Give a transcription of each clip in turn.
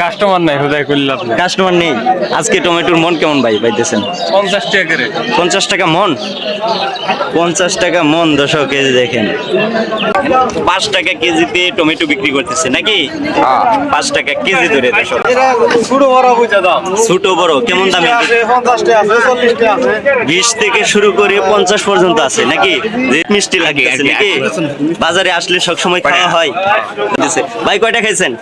Customer নাই হুদাই করলে আপনি কাস্টমার নেই। আজকে টমেটোর মন কেমন ভাই পাইতেছেন? পঞ্চাশ টাকা করে। পঞ্চাশ টাকা মন? পঞ্চাশ টাকা মন দশক কেজি দেখেন। পাঁচ টাকা কেজিতে টমেটো বিক্রি করতেছে নাকি? পাঁচ টাকা কেজি ধরে দশক শুরু বড় বুঝা দাও। ছোট বড় কেমন দামে পঞ্চাশটা আছে চল্লিশটা আছে বিশ থেকে শুরু করে পঞ্চাশ পর্যন্ত আছে নাকি? যে মিষ্টি লাগে নাকি? বাজারে আসলে সবসময় খাওয়া হয়। দিছে। ভাই কয়টা খাইছেন?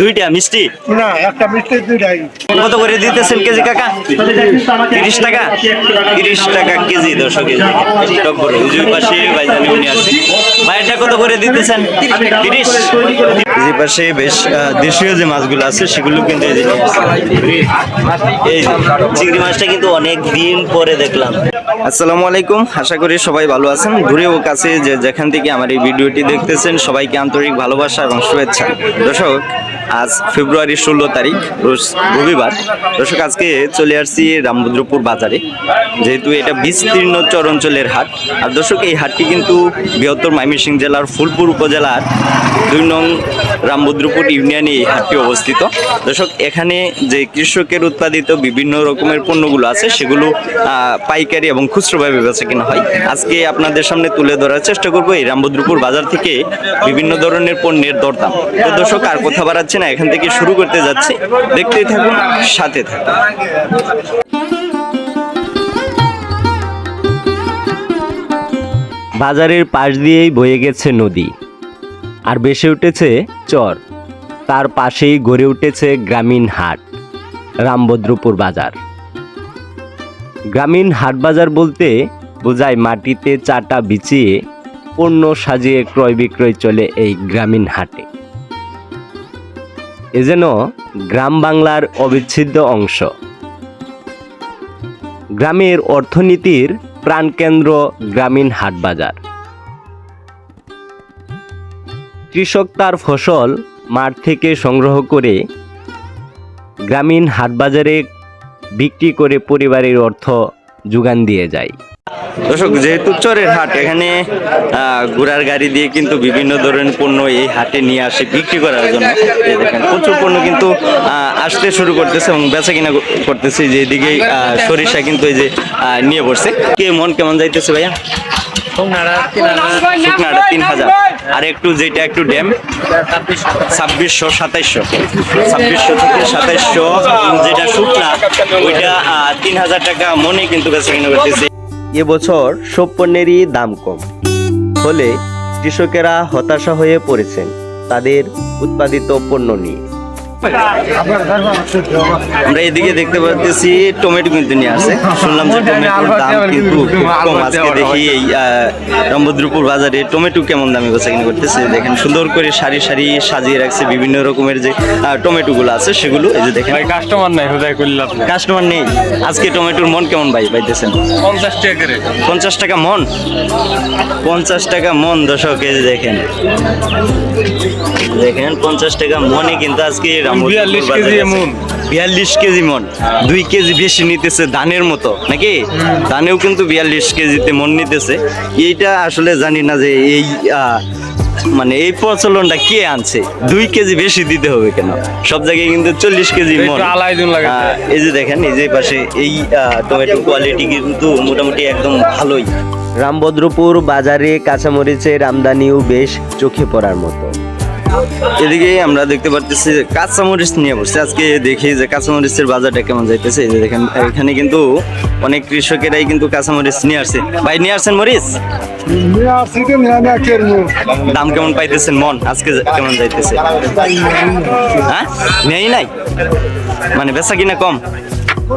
দুইটা? মিষ্টি? না একটা মিষ্টি দুইটাই। কত করে দিতেছেন কেজি কাকা? তিরিশ টাকা? তিরিশ টাকা কেজি দর্শক উজুর পাশে ভাইজানি উনি আছে ভাইটা কত করে দিতেছেন? তিরিশ? এই পাশে বেশ দেশীয় যে মাছগুলো আছে সেগুলো কিন্তু এই যে এই চিংড়ি মাছটা কিন্তু অনেক দিন পরে দেখলাম। আসসালামু আলাইকুম। আশা করি সবাই ভালো আছেন। দূরে ও কাছে যে যেখান থেকে আমার এই ভিডিওটি দেখতেছেন সবাইকে আন্তরিক ভালোবাসা এবং শুভেচ্ছা। দর্শক আজ ফেব্রুয়ারি ষোলো তারিখ রবিবার। দর্শক, আজকে চলে আসছি রামভদ্রপুর বাজারে, যেহেতু এটা বিস্তীর্ণ চর অঞ্চলের হাট। আর দর্শক, এই হাটটি কিন্তু বৃহত্তর ময়মনসিংহ জেলার ফুলপুর উপজেলার দুই নং রামভদ্রপুর ইউনিয়নে এই হাটটি অবস্থিত। দর্শক, এখানে যে কৃষকের উৎপাদিত বিভিন্ন রকমের পণ্যগুলো আছে, সেগুলো পাইকারি এবং খুচরোভাবে বেচা কেনা হয়। আজকে আপনাদের সামনে তুলে ধরার চেষ্টা করব এই রামভদ্রপুর বাজার থেকে বিভিন্ন ধরনের পণ্যের দরদাম। তো দর্শক, আর কথা বাড়াচ্ছে না, এখান থেকে শুরু করতে যাচ্ছে। দেখতেই থাকুন, সাথে থাকুন। বাজারের পাশ দিয়েই বয়ে গেছে নদী, আর বেসে উঠেছে চর। তার পাশেই গড়ে উঠেছে গ্রামীণ হাট, রামভদ্রপুর বাজার। গ্রামীণ হাট বাজার বলতে বোঝায় মাটিতে চাটা বিছিয়ে পণ্য সাজিয়ে ক্রয় বিক্রয় চলে এই গ্রামীণ হাটে। এ যেন গ্রাম বাংলার অবিচ্ছেদ্য অংশ। গ্রামের অর্থনীতির প্রাণকেন্দ্র গ্রামীণ হাট বাজার কৃষক তার ফসল মাঠ থেকে সংগ্রহ করে গ্রামীণ হাটবাজারে বিক্রি করে পরিবারের অর্থ যোগান দিয়ে যায়। দর্শক যেহেতু চরের হাট এখানে ঘোড়ার গাড়ি দিয়ে কিন্তু বিভিন্ন ধরনের পণ্য এই হাটে নিয়ে আসে বিক্রি করার জন্য। দেখেন প্রচুর পণ্য কিন্তু আসতে শুরু করতেছে এবং বেচা কিনা করতেছে যে এদিকে সরিষা কিন্তু এই যে নিয়ে বসছে কে মন কেমন যাইতেছে ভাইয়া? শুকনাটা তিন হাজার। আর একটু যেটা একটু ড্যাম। ছাব্বিশশো। সাতাইশশো। ছাব্বিশশো থেকে সাতাইশশো যেটা শুকনা ওইটা আহ, তিন হাজার টাকা মনে কিন্তু বেচা কিনা করতেছে। এবছর সব পণ্যেরই দাম কম। ফলে কৃষকেরা হতাশা হয়ে পড়েছেন তাদের উৎপাদিত পণ্য নিয়ে। আমরা এদিকে দেখতে পাচ্ছি টমেটো কিন্তু নিয়ে আসে। শুনলাম যে টমেটোর দাম কিন্তু কম আজকে দেখি এই আহ, রামভদ্রপুর বাজারে টমেটো কেমন দামে বেচা কিনা করতেছে। দেখেন সুন্দর করে সারি সারি সাজিয়ে রাখছে বিভিন্ন রকমের যে টমেটো গুলো আছে সেগুলো এই যে দেখেন। ভাই কাস্টমার নাই হুদাই করলে আপনি কাস্টমার নেই। আজকে টমেটোর মন কেমন ভাই পাইতেছেন? পঞ্চাশ টাকা করে। পঞ্চাশ টাকা মন? পঞ্চাশ টাকা মন দশক কেজি দেখেন। দেখেন পঞ্চাশ টাকা মনে কিন্তু আজকে রামপুর 42 কেজি মন। বিয়াল্লিশ কেজি মন দুই কেজি বেশি নিতেছে ধানের মতো নাকি? ধানেও কিন্তু বিয়াল্লিশ কেজিতে মন নিতেছে। এইটা আসলে জানি না যে এই মানে এই প্রচলনটা কে আনছে? দুই কেজি বেশি দিতে হবে কেন? সব জায়গায় কিন্তু চল্লিশ কেজি মন একটু আলাই দিন লাগে। আহ, এই যে দেখেন এই যে পাশে এই টমেটো কোয়ালিটি কিন্তু মোটামুটি একদম ভালোই। রামভদ্রপুর বাজারে কাঁচামরিচের আমদানিও বেশ চোখে পড়ার মতো। এদিকে আমরা দেখতে পারতেছি যে কাঁচামরিচ নিয়ে বসছে আজকে দেখি যে কাঁচামরিচের বাজারটা কেমন যাইতেছে। এই যে দেখেন এখানে কিন্তু অনেক কৃষকেরাই কিন্তু কাঁচামরিচ নিয়ে আসছে। ভাই নিয়ে আসছেন মরিচ? দাম কেমন পাইতেছেন মন? আজকে কেমন যাইতেছে? হ্যাঁ? নেই নাই? মানে বেচা কিনা কম?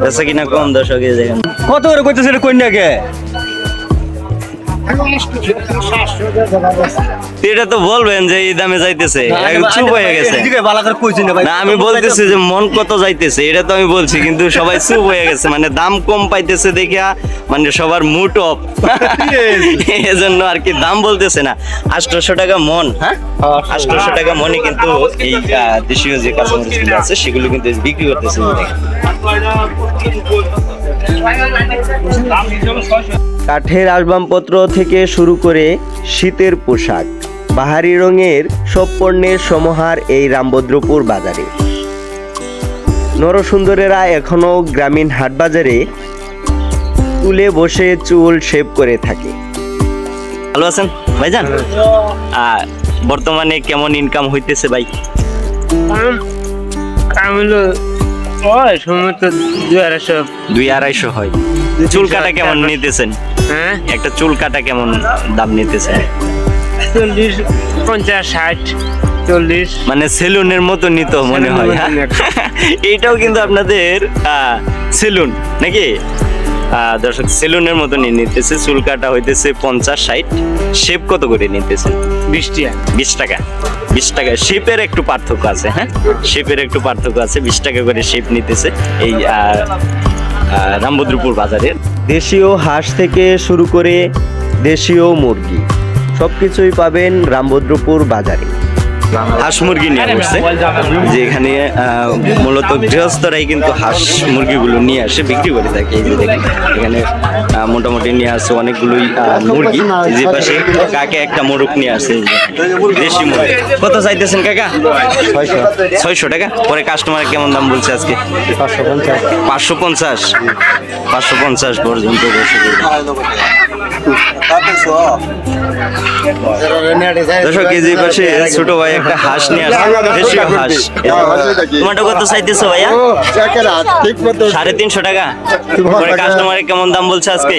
বেচা কিনা কম দর্শক দেখেন। কত করে কইতেছে এটা কন্যাকে? এটা তো বলবেন যে এই দামে যাইতেছে। চুপ হয়ে গেছে। না আমি বলতেছি যে মন কত যাইতেছে এটা তো আমি বলছি কিন্তু সবাই চুপ হয়ে গেছে মানে দাম কম পাইতেছে দেখিয়া মানে সবার মুড অফ এজন্য আর কি দাম বলতেছে না। আঠারোশো টাকা মন হ্যাঁ? আঠারোশো টাকা মনে কিন্তু এই দেশীয় যে কাঁচামরিচগুলো আছে সেগুলো কিন্তু বিক্রি করতেছে। কাঠের আসবাবপত্র থেকে শুরু করে শীতের পোশাক বাহারি রঙের সব পণ্যের সমাহার এই রামভদ্রপুর বাজারে। নরসুন্দরেরা এখনও গ্রামীণ হাটবাজারে তুলে বসে চুল শেভ করে থাকে। ভালো আছেন? ভাইজান? আর বর্তমানে কেমন ইনকাম হইতেছে ভাই? সময় তো দুই আড়াইশো। দুই আড়াইশো হয়। চুল কাটা কেমন নিতেছেন? হ্যাঁ? একটা চুল কাটা কেমন দাম নিতেছেন? চল্লিশ পঞ্চাশ ষাট চল্লিশ। মানে সেলুনের মতো নিত মনে হয় হ্যাঁ? এইটাও কিন্তু আপনাদের সেলুন নাকি? দর্শক সেলুনের মতো নিয়ে নিতেছে চুল কাটা হইতেছে পঞ্চাশ ষাট। শেপ কত করে নিতেছে বিশ টাকা। বিশ টাকা। বিশ টাকা। শেপের একটু পার্থক্য আছে হ্যাঁ? শেপের একটু পার্থক্য আছে, বিশ টাকা করে শেপ নিতেছে এই রামভদ্রপুর বাজারের দেশীয় হাঁস থেকে শুরু করে দেশীয় মুরগি সব কিছুই পাবেন রামভদ্রপুর বাজারে। হাঁস মুরগি নিয়ে আসছে যে এখানে মূলত গৃহস্থরাই কিন্তু হাঁস মুরগিগুলো নিয়ে আসে বিক্রি করে থাকে। এই যে দেখেন এখানে মোটামুটি নিয়ে আসছে অনেকগুলোই মুরগি। যে পাশে কাকে একটা মোরগ নিয়ে আসে দেশি মুরগি। কত চাইতেছেন কাকা? ছয়শো। টাকা? পরে কাস্টমার কেমন দাম বলছে আজকে? পাঁচশো পঞ্চাশ। পাঁচশো পঞ্চাশ? পর্যন্ত বসে দর্শক যে পাশে ছোট ভাই একটা হাঁস নিয়ে আসছে হাঁস। তোমারটা কত চাইতেছো ভাইয়া? সাড়ে তিনশো টাকা? কাস্টমারের কেমন দাম বলছে আজকে?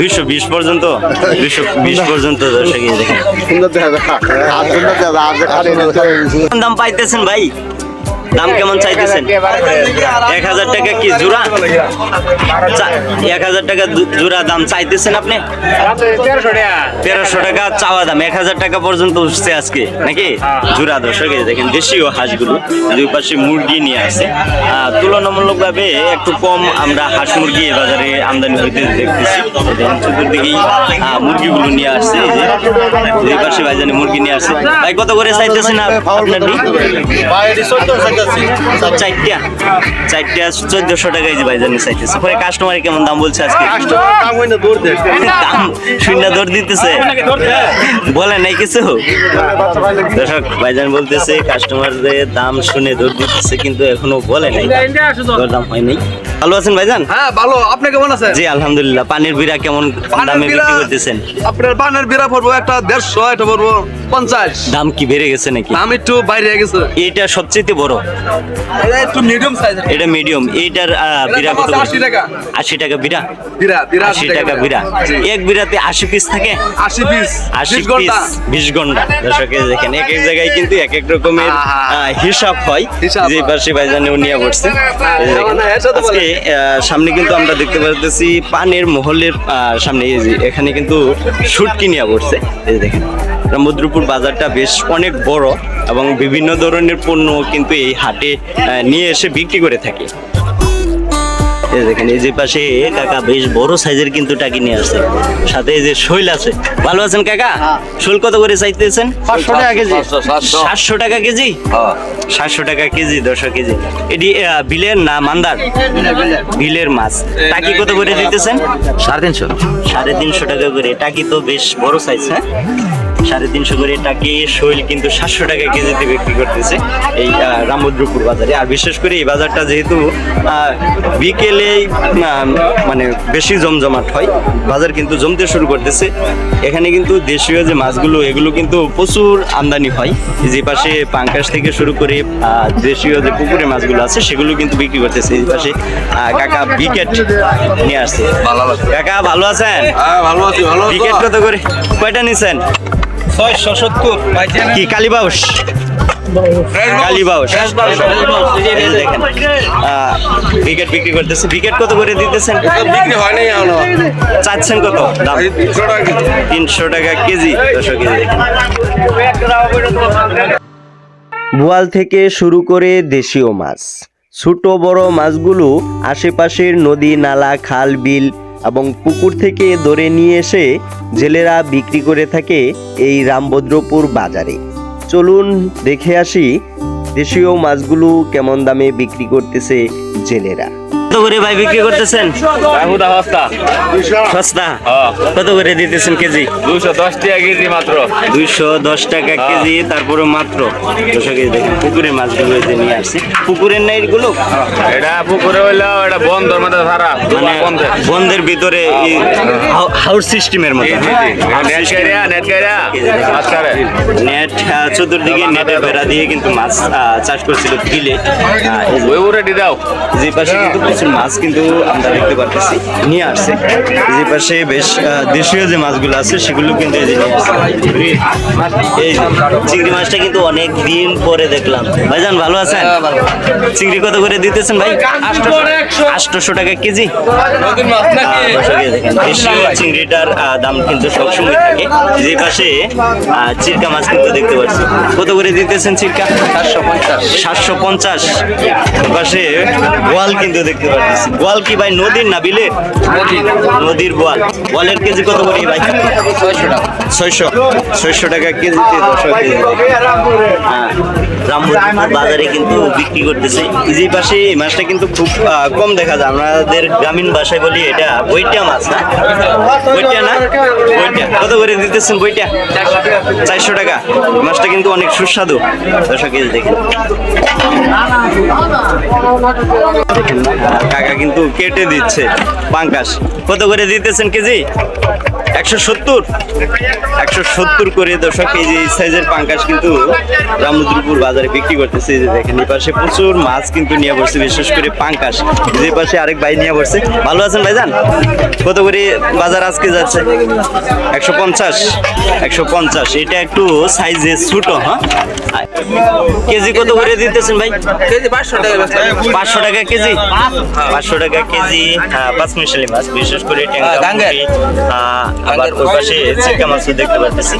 দুইশো বিশ পর্যন্ত? দুইশো বিশ পর্যন্ত দর্শক দেখেন। দাম পাইতেছেন ভাই? দাম কেমন চাইতেছেন? এক হাজার টাকা কি জোড়া? এক হাজার টাকা জোড়া দাম চাইতেছেন আপনি? তেরোশো টাকা চাওয়া দাম। এক হাজার টাকা পর্যন্ত উঠছে আজকে নাকি? জোড়া দর্শক দেখেন দেশীয় হাঁসগুলো দুই পাশে মুরগি নিয়ে আসে। আহ, তুলনামূলকভাবে একটু কম আমরা হাঁস মুরগি এ বাজারে আমদানি হইতে দেখতেছি। চতুর্দিকেই মুরগিগুলো নিয়ে আসছে এই যে। দুই পাশে ভাইজানি মুরগি নিয়ে আসছে। ভাই কত করে চাইতেছেন আপ- সব চারটা। চারটা চোদ্দশো টাকায় যে ভাইজানি চাইতেছে। পরে কাস্টমারে কেমন দাম বলছে আজকে? দাম শূন্য দৌড় দিতেছে। বলে নাই কিছু? দর্শক ভাইজান বলতেছে কাস্টমারদের দাম শুনে দৌড় দিতেছে কিন্তু এখনও বলে নাই। দাম হয় নাই ভালো আছেন ভাইজান? হ্যাঁ ভালো। আপনি কেমন আছেন? জি আলহামদুলিল্লাহ। পানির বিড়া কেমন দামে বিক্রি করতেছেন? আপনার বিরা পড়ব একটা দেড়শো এটা পড়ব পঞ্চাশ। দাম কি বেড়ে গেছে নাকি? দাম একটু বাইরে গেছে। এটা সবচেয়ে বড়। এটা একটু মিডিয়াম সাইজ এটা মিডিয়াম এইটার বিড়া কত আশি টাকা। আশি টাকা বিড়া? আশি টাকা বিড়া। এক বিড়াতে আশি পিস থাকে? আশি পিস আশি বিশ ঘণ্টা। পিস বিশ ঘণ্টা। দর্শকে দেখেন এক এক জায়গায় কিন্তু এক এক রকমের হিসাব হয়। যে হয়। পাশে ভাইজানেও নিয়ে পড়ছে যে। আজকে সামনে কিন্তু আমরা দেখতে পাচ্ছি পানের মহলের সামনে যে এখানে কিন্তু শুটকি নিয়ে পড়ছে এই দেখেন রামভদ্রপুর বাজারটা বেশ অনেক বড় এবং বিভিন্ন ধরনের পণ্য কিন্তু এই হাটে নিয়ে এসে বিক্রি করে থাকে। দেখেন এই যে পাশে কাকা বেশ বড় সাইজের কিন্তু টাকি নিয়ে আসছে। সাথে এই যে শৈল আছে। ভালো আছেন কাকা? শৈল কত করে চাইতেছেন? পাঁচশো টাকা কেজি। সাতশো। টাকা কেজি? সাতশো টাকা কেজি দশশো কেজি। এটি বিলের না মান্দার? বিলের মাছ। টাকি কত করে দিতেছেন? সাড়ে তিনশো। সাড়ে তিনশো টাকা করে। টাকি তো বেশ বড় সাইজ হ্যাঁ? সাড়ে তিনশো করে টাকি শৈল কিন্তু সাতশো টাকা কেজিতে বিক্রি করতেছে এই আহ, রামভদ্রপুর বাজারে। আর বিশেষ করে এই বাজারটা যেহেতু আহ, বিকেলে আহ, মানে বেশি জমজমাট হয়। বাজার কিন্তু জমতে শুরু করতেছে। এখানে কিন্তু দেশীয় যে মাছগুলো এগুলো কিন্তু প্রচুর আমদানি হয়। যে পাশে পাঙ্কাশ থেকে শুরু করে দেশীয় যে পুকুরে মাছগুলো আছে সেগুলো কিন্তু বিক্রি করতেছে। এই পাশে কাকা বিকেট নিয়ে আসছে। কাকা ভালো আছেন? হ্যাঁ ভালো আছি ভালো বিকেট কত করে? কয়টা নিছেন? ছয়শো সত্তর। কি কালীবাউস দেখেন। বিকেট বিক্রি করতেছে। বিকেট কত করে দিতেছেন? বিক্রি হয় নাই চাচ্ছেন কত? দাম? তিনশো টাকা কেজি। তিনশো কেজি। দশো কেজি দেখেন। বোয়াল থেকে শুরু করে দেশীয় মাছ ছোট বড় মাছগুলো আশেপাশের নদী নালা খাল বিল এবং পুকুর থেকে ধরে নিয়ে এসে জেলেরা বিক্রি করে থাকে এই রামভদ্রপুর বাজারে। চলুন দেখে আসি দেশীয় মাছগুলো কেমন দামে বিক্রি করতেছে জেলেরা। কত করে ভাই বিক্রি করতেছেন? সস্তা। হ্যাঁ। কত করে দিতেছেন কেজি? দুশো দশ টাকা কেজি মাত্র। দুইশো দশ টাকা কেজি তারপরে মাত্র। দুশো কেজি দেখেন পুকুরের মাছগুলো এই যে নিয়ে আসছে। পুকুরের না এগুলো? এটা পুকুরে হইল এটা বন্ধর মধ্যে ধারা মানে বন্ধের ভিতরে হাউস সিস্টেমের মতো। নেট নেট মাছ নেট চতুর্দিকে নেটের বেড়া দিয়ে কিন্তু মাছ আহ, চাষ করছিল বিলে। ওই উড়ে দাও। যে পাশে কিন্তু প্রচুর মাছ কিন্তু আমরা দেখতে পারতেছি নিয়ে আসছে। যে পাশে বেশ দেশীয় যে মাছগুলো আছে সেগুলো কিন্তু এই যে এই চিংড়ি মাছটা কিন্তু অনেক দিন পরে দেখলাম। ভাইজান ভালো আছেন? চিংড়ি কত করে দিতেছেন ভাই? আটশোশো টাকা কেজি? দেশীয় চিংড়িটার দাম কিন্তু সবসময় থাকে। যে পাশে চিরকা মাছ কিন্তু দেখতে পাচ্ছি। কত করে দিতেছেন চিরকা? সাতশো পঞ্চাশ। সাতশো পঞ্চাশ। পাশে গোয়াল কিন্তু দেখতে পাচ্ছি গোয়াল কি ভাই নদীর না বিলের নদীর। গোয়াল। গোয়ালের কেজি কত করে ভাই? ছয়শো ছয়শো। টাকা কেজিতে কেজি। হ্যাঁ রামপুর বাজারে কিন্তু বিক্রি করতেছে। এই পাশে এই মাছটা কিন্তু খুব কম দেখা যায়। আমাদের গ্রামীণ ভাষায় বলি এটা বইটা মাছ না? বইটা না? বইটা কত করে দিতেছেন বইটা চারশো টাকা। মাছটা কিন্তু অনেক সুস্বাদু। দশশো কেজি দেখেন। কাকা কিন্তু কেটে দিচ্ছে। পাঙ্কাশ কত করে দিতেছেন কেজি? একশো সত্তর। একশো সত্তর করে দশক কেজি সাইজের পাঙ্কাশ কিন্তু রামুদ্রপুর বাজারে বিক্রি করতেছে। এই যে দেখেন এই পাশে প্রচুর মাছ কিন্তু নিয়ে বসছে বিশেষ করে পাঙ্কাশ। যে পাশে আরেক ভাই নিয়ে বসছে। ভালো আছেন ভাইজান? কত করে বাজার আজকে যাচ্ছে? একশো পঞ্চাশ। একশো পঞ্চাশ। এটা একটু সাইজে ছোট হ্যাঁ? কেজি কত করে দিতেছেন ভাই? পাঁচশো টাকা কেজি? পাঁচশো। টাকা কেজি হ্যাঁ, পাঁচ মিশালি মাছ বিশেষ করে আবার ওই পাশে চিকা মাছও দেখতে পাচ্ছি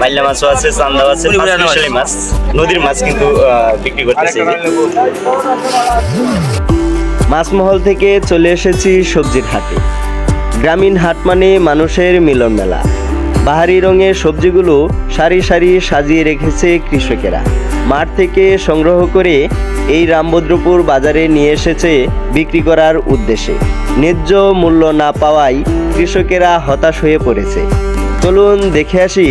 মাইলা মাছও আছে চান্দাও আছে মিশালি মাছ। নদীর মাছ কিন্তু বিক্রি করতেছে। মাছমহল থেকে চলে এসেছি সবজির হাটে। গ্রামীণ হাট মানে মানুষের মিলন মেলা। বাহারি রঙের সবজিগুলো সারি সারি সাজিয়ে রেখেছে কৃষকেরা। মাঠ থেকে সংগ্রহ করে এই রামভদ্রপুর বাজারে নিয়ে এসেছে বিক্রি করার উদ্দেশ্যে। ন্যায্য মূল্য না পাওয়ায় কৃষকেরা হতাশ হয়ে পড়েছে। চলুন দেখে আসি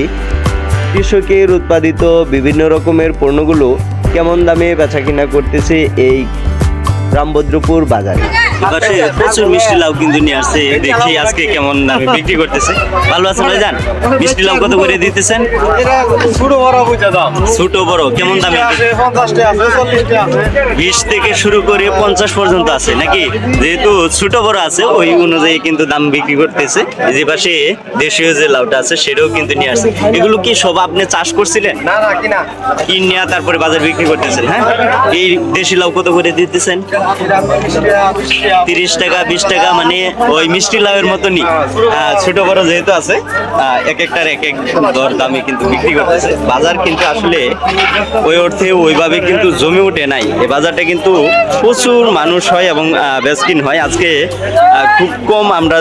কৃষকের উৎপাদিত বিভিন্ন রকমের পণ্যগুলো কেমন দামে বেচাকিনা করতেছে এই রামভদ্রপুর বাজারে। এপাশে প্রচুর মিষ্টি লাউ কিন্তু নিয়ে আসছে দেখি আজকে কেমন দামে বিক্রি করতেছে। ভালো আছেন ভাইজান? মিষ্টি লাউ কত করে দিতেছেন? ছোট বড় কেমন দামে? বিশ থেকে শুরু করে পঞ্চাশ পর্যন্ত আছে নাকি? যেহেতু ছোট বড় আছে ওই অনুযায়ী কিন্তু দাম বিক্রি করতেছে। যে পাশে দেশীয় যে লাউটা আছে সেটাও কিন্তু নিয়ে আসছে। এগুলো কি সব আপনি চাষ করছিলেন? না না কিনা। কিনে তারপরে বাজার বিক্রি করতেছেন হ্যাঁ? এই দেশি লাউ কত করে দিতেছেন? তিরিশ টাকা, বিশ টাকা মানে ওই মিষ্টি লাউয়ের মতনই। ছোট বড় যেহেতু আছে এক একটার এক এক দর দামে কিন্তু বিক্রি করতেছে। বাজার কিন্তু আসলে ওই অর্থে ওইভাবে কিন্তু জমে উঠে নাই। এই বাজারটা কিন্তু প্রচুর মানুষ হয় এবং বেচকিন হয়। আজকে খুব কম আমরা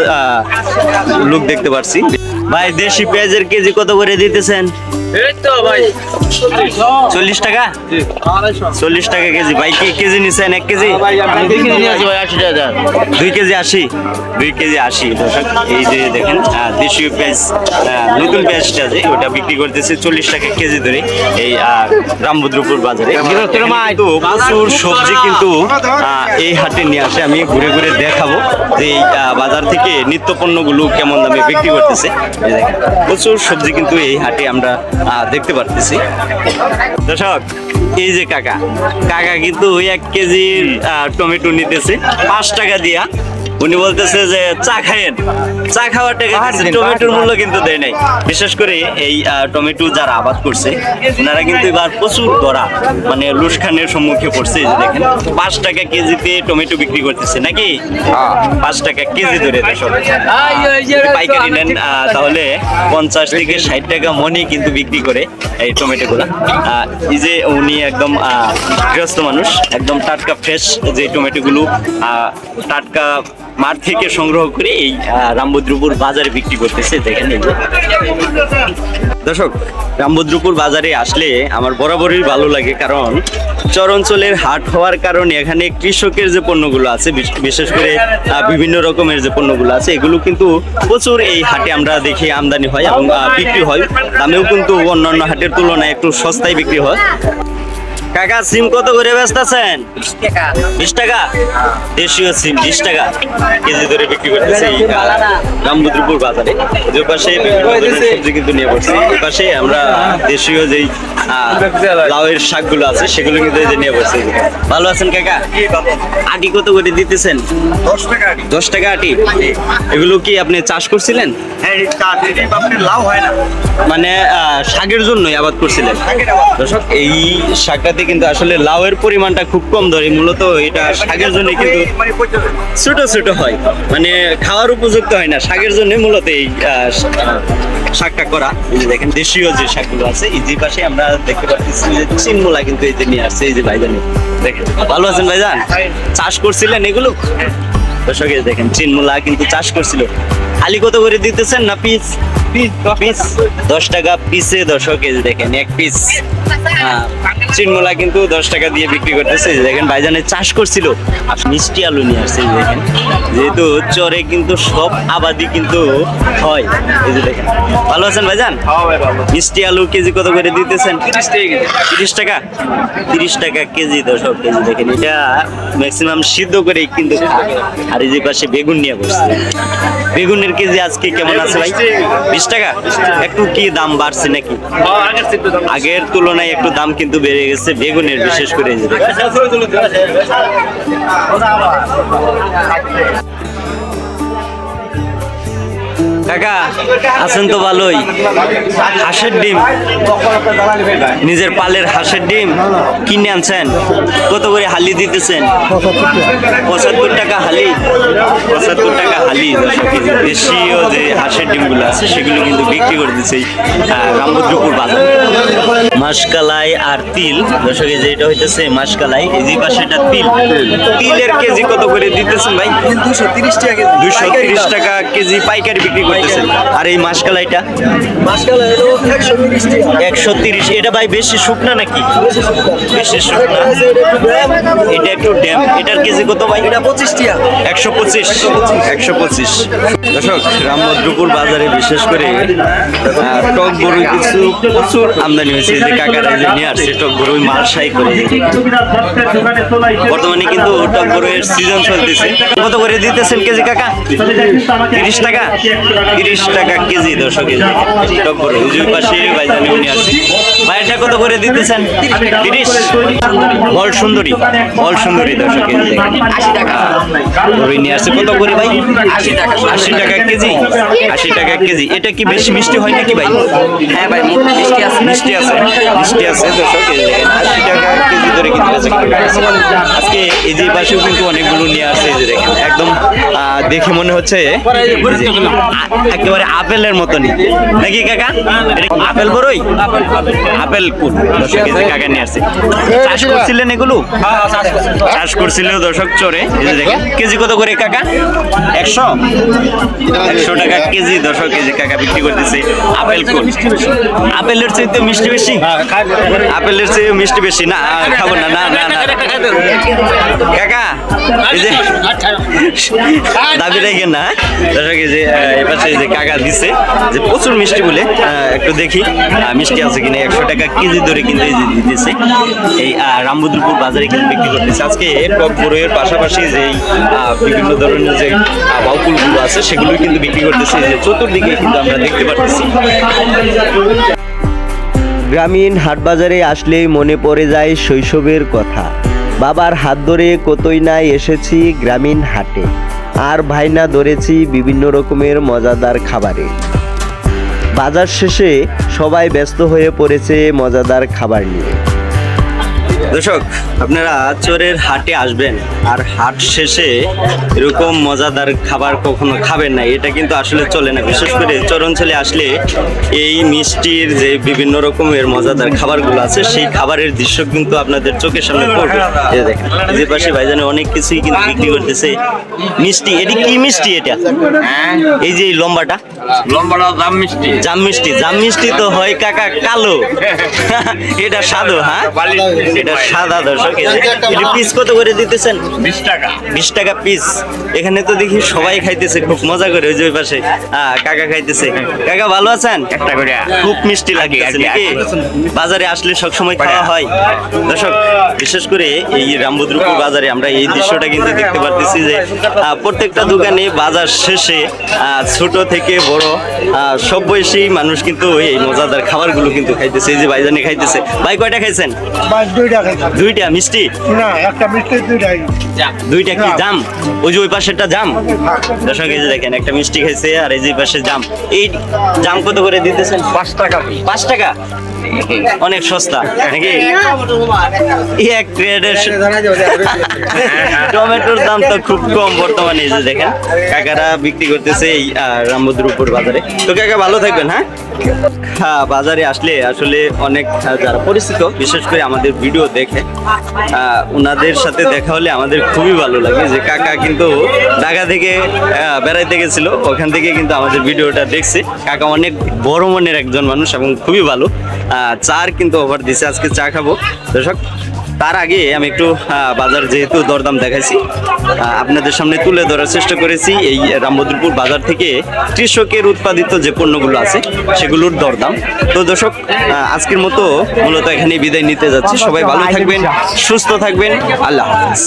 লোক দেখতে পারছি। ভাই দেশি পেঁয়াজের কেজি কত করে দিতেছেন? চল্লিশ টাকা? চল্লিশ টাকা কেজি। ভাই কি কেজি নিছেন? এক কেজি? দুই কেজি আশি দুই কেজি আশি? এই যে দেখেন দেশীয় পেঁয়াজ নতুন পেঁয়াজটা যে ওটা বিক্রি করতেছে চল্লিশ টাকা কেজি ধরে এই রামভদ্রপুর বাজারে। কিন্তু প্রচুর সবজি কিন্তু এই হাটে নিয়ে আসে। আমি ঘুরে ঘুরে দেখাবো যে এই বাজার থেকে নিত্য পণ্যগুলো কেমন দামে বিক্রি করতেছে। প্রচুর সবজি কিন্তু এই হাটে আমরা দেখতে পারতেছি। দর্শক, এই যে কাকা কাকা কিন্তু ওই এক কেজির টমেটো নিতেছে, পাঁচ টাকা দিয়া। উনি বলতেছে যে চা খায়েন। চা খাওয়ার টাকা দিচ্ছে, টমেটোর মূল্য কিন্তু দেয় নাই। বিশেষ করে এই টমেটো যারা আবাদ করছে ওনারা কিন্তু এবার প্রচুর গড়া মানে লুসখানের সম্মুখে পড়ছে যে দেখেন। পাঁচ টাকা কেজিতে টমেটো বিক্রি করতেছে নাকি? পাঁচ টাকা কেজি ধরে পাইকারি নেন আহ, তাহলে পঞ্চাশ থেকে ষাট টাকা মনে কিন্তু বিক্রি করে এই টমেটো গুলা আহ, এই যে উনি একদম আহ, গৃহস্থ মানুষ একদম টাটকা ফ্রেশ যে টমেটো গুলো আহ, টাটকা মাঠ থেকে সংগ্রহ করে এই রামভদ্রপুর বাজারে বিক্রি করতেছে, দেখেন দর্শক, রামভদ্রপুর বাজারে আসলে আমার বরাবরই ভালো লাগে, কারণ চর অঞ্চলের হাট হওয়ার কারণে এখানে কৃষকের যে পণ্যগুলো আছে বিশেষ করে বিভিন্ন রকমের যে পণ্যগুলো আছে, এগুলো কিন্তু প্রচুর এই হাটে আমরা দেখি আমদানি হয় এবং বিক্রি হয়। দামেও কিন্তু অন্যান্য হাটের তুলনায় একটু সস্তায় বিক্রি হয়। কাকা সিম কত করে ব্যস্ত আছেন বিশ টাকা? দেশীয় সিম বিশ টাকা। কেজি ধরে বিক্রি করতেছে। এই রামবুদ্রপুর বাজারে। যে পাশে সবজি কিন্তু নিয়ে বসছে। এই পাশে আমরা দেশীয় যেই লাউয়ের শাকগুলো আছে সেগুলো কিন্তু এই যে নিয়ে বসছে। ভালো আছেন কাকা? আটি কত করে দিতেছেন? দশ টাকা আটি। দশ টাকা আটি। এগুলো কি আপনি চাষ করছিলেন? হ্যাঁ লাউ হয় না। মানে শাকের জন্যই আবাদ করছিলেন দর্শক এই শাকটাতে কিন্তু আসলে লাউয়ের পরিমাণটা খুব কম ধরে। মূলত এটা শাকের জন্য কিন্তু মানে ছোট ছোট হয়। মানে খাওয়ার উপযুক্ত হয় না। শাকের জন্য মূলত এই শাকটা করা। এই যে দেখেন দেশীয় যে শাকগুলো আছে এই যে পাশে আমরা দেখতে পাচ্ছি যে চিনমূলা কিন্তু এই যে নিয়ে আসছে। এই যে ভাইজান দেখেন ভালো আছেন ভাইজান? চাষ করছিলেন এগুলো? দর্শক এই যে দেখেন চিনমূলা কিন্তু চাষ করছিল। আলি কত করে দিতেছেন না পিস পিস দশ টাকা। পিসে দর্শক এই দেখেন এক পিস চিনমূলা কিন্তু দশ টাকা দিয়ে বিক্রি করতেছে। দেখেন ভাইজানের চাষ করছিল। মিষ্টি আলু নিয়ে আসছে দেখেন। যেহেতু চরে কিন্তু সব আবাদি কিন্তু হয়। এই যে দেখেন ভালো আছেন ভাইজান? হ্যাঁ মিষ্টি আলু কেজি কত করে দিতেছেন? তিরিশ টাকা। তিরিশ টাকা? কেজি দশক কেজি দেখেন এটা ম্যাক্সিমাম সিদ্ধ করে কিন্তু আর এই যে পাশে বেগুন নিয়ে বসছে। বেগুনের কেজি আজকে কেমন আছে ভাই? বিশ টাকা একটু কি দাম বাড়ছে নাকি আগের তুলনায় একটু দাম কিন্তু বেড়ে গেছে, বেগুনের বিশেষ করে। কাকা আছেন তো ভালোই। হাঁসের ডিম। নিজের পালের হাঁসের ডিম কিনে আনছেন। কত করে হালি দিতেছেন? পঁচাত্তর টাকা হালি। পঁচাত্তর টাকা হালি। দেশীয় যে হাঁসের ডিমগুলো আছে সেগুলো কিন্তু বিক্রি করে দিচ্ছে রামভদ্রপুর বাজার। মাসকালাই আর তিল। দর্শক যে এটা হইতেছে মাসকালাই এই যে পাশে এটা তিল। তিলের কেজি কত করে দিতেছেন ভাই? দুশো তিরিশ টাকা পাইকারি তিরিশ টাকা কেজি পাইকারি বিক্রি করতেছেন। আর এই মাসকালাইটা একশো তিরিশ এটা ভাই বেশি শুকনা নাকি? বেশি শুকনা। এটা একটু ড্যাম। এটার কেজি কত ভাই? এটা পঁচিশ টাকা। একশো পঁচিশ। একশো পঁচিশ। দর্শক রামভদ্রপুর বাজারে বিশেষ করে টক গরু কিছু প্রচুর আমদানি হয়েছে। যে কাকারা এই যে নিয়ে আসছে টক গরু মালসাই করে। বর্তমানে কিন্তু টক গরুয়ের সিজন চলতেছে। কত করে দিতেছেন কেজি কাকা? তিরিশ টাকা? তিরিশ টাকা কেজি দর্শক এই যে টক গরু ওই যে পাশে ভাইজানি উনি আছে ভাইটা কত করে দিতেছেন? তিরিশ? বল সুন্দরী বল সুন্দরী দর্শক এই যে। আশি টাকা। নিয়ে আসছে কত করে ভাই? আশি টাকা। আশি টাকা কেজি? আশি টাকা কেজি। এটা কি বেশি মিষ্টি হয় নাকি ভাই? হ্যাঁ ভাই মিষ্টি আছে। মিষ্টি আছে মিষ্টি আছে দর্শক আশি টাকা কেজি ধরে কিন্তু বেচা কিনা করতেছে। আজকে এই যে পাশেও কিন্তু অনেকগুলো নিয়ে আসছে এই যে দেখেন একদম দেখে মনে হচ্ছে একেবারে আপেলের মতনই। নাকি কাকা? আপেল বড়ই আপেল কুল। দর্শক এই যে কাকা নিয়ে আসছে। চাষ করছিলেন এগুলো? চাষ করছিল দর্শক চরে। এই যে দেখেন কেজি কত করে কাকা? একশো? একশো টাকা কেজি দর্শক কেজি কাকা বিক্রি করতেছে আপেল কুল। আপেলের চাইতে মিষ্টি বেশি? আপেলের চেয়ে মিষ্টি বেশি? না খাব না না। কাকা এই যে দাবি রেখে না দর্শক এই যে এই পাশে যে কাকা দিছে যে প্রচুর মিষ্টি বলে একটু দেখি মিষ্টি আছে কিনা একশো টাকা কেজি এই রামবুদ্রপুর বাজারে কিন্তু বিক্রি করতেছে। আজকে টক বড়ইয়ের পাশাপাশি যে আহ, বিভিন্ন ধরনের যে বাউকুলগুলো আছে সেগুলো কিন্তু বিক্রি করতেছে। যে চতুর্দিকে কিন্তু আমরা দেখতে পাচ্ছি গ্রামীণ হাটবাজারে আসলেই মনে পড়ে যায় শৈশবের কথা। বাবার হাত ধরে কতই নাই এসেছি গ্রামীণ হাটে। আর ভাইনা ধরেছি বিভিন্ন রকমের মজাদার খাবারে। বাজার শেষে সবাই ব্যস্ত হয়ে পড়েছে মজাদার খাবার নিয়ে। দর্শক আপনারা চোরের হাটে আসবেন আর হাট শেষে এরকম মজাদার খাবার কখনো খাবেন না। এটা কিন্তু আসলে চলে না। বিশেষ করে চর অঞ্চলে আসলে এই মিষ্টির যে বিভিন্ন রকমের মজাদার খাবারগুলো আছে সেই খাবারের দৃশ্য কিন্তু আপনাদের চোখের সামনে পড়বে। যে দেখেন যে পাশে ভাইজানে অনেক কিছুই কিন্তু বিক্রি করতেছে। মিষ্টি এটি কি মিষ্টি এটা? এই যে লম্বাটা। লম্বাটা দাম মিষ্টি। জাম মিষ্টি জাম মিষ্টি তো হয় কাকা কালো। এটা সাদু হ্যাঁ? এটা সাদা দর্শক এটা পিস কত করে দিতেছেন? বিশ টাকা। বিশ টাকা পিস এখানে তো দেখি সবাই খাইতেছে খুব মজা করে ওই যে ওই পাশে। হ্যাঁ কাকা খাইতেছে। কাকা ভালো আছেন? একটা করে। খুব মিষ্টি লাগে নাকি? বাজারে আসলে সবসময় খাওয়া হয়। দর্শক বিশেষ করে এই রামবদ্রপুর বাজারে আমরা এই দৃশ্যটা কিন্তু দেখতে পারতেছি যে প্রত্যেকটা দোকানে বাজার শেষে ছোট থেকে বড় সব বয়সী মানুষ কিন্তু এই মজাদার খাবারগুলো কিন্তু খাইতেছে। এই যে ভাইজানি খাইতেছে। ভাই কয়টা খাইছেন? দুইটা দুইটা মিষ্টি? না একটা মিষ্টি দুইটাই দুইটা কি জাম? ওই যে ওই পাশেরটা জাম? দর্শক এই যে দেখেন একটা মিষ্টি খাইছে আর এই যে পাশে জাম। এই জাম কত করে দিতেছেন? পাঁচ টাকা পাঁচ টাকা? অনেক সস্তা নাকি? এই এক গ্রেডের টমেটোর দাম তো খুব কম বর্তমানে এই যে দেখেন। কাকারা বিক্রি করতেছে এই আহ, রামবদ্রপুর বাজারে। তো কাকা, ভালো থাকবেন হ্যাঁ? হ্যাঁ বাজারে আসলে আসলে অনেক যারা পরিচিত, বিশেষ করে আমাদের ভিডিও দেখে ওনাদের সাথে দেখা হলে আমাদের খুবই ভালো লাগে যে কাকা কিন্তু ঢাকা থেকে বেড়াইতে গেছিল, ওখান থেকে কিন্তু আমাদের ভিডিওটা দেখছে। কাকা অনেক বড় মনের একজন মানুষ এবং খুবই ভালো। চার কিন্তু অফার দিছে, আজকে চা খাব। দর্শক তার আগে আমি একটু বাজার যেহেতু দরদাম দেখাইছি আপনাদের সামনে তুলে ধরার চেষ্টা করেছি এই রামবদ্রপুর বাজার থেকে কৃষকের উৎপাদিত যে পণ্যগুলো আছে, সেগুলোর দরদাম। তো দর্শক আজকের মতো মূলত এখানে বিদায় নিতে যাচ্ছি। সবাই ভালো থাকবেন, সুস্থ থাকবেন। আল্লাহ হাফিজ।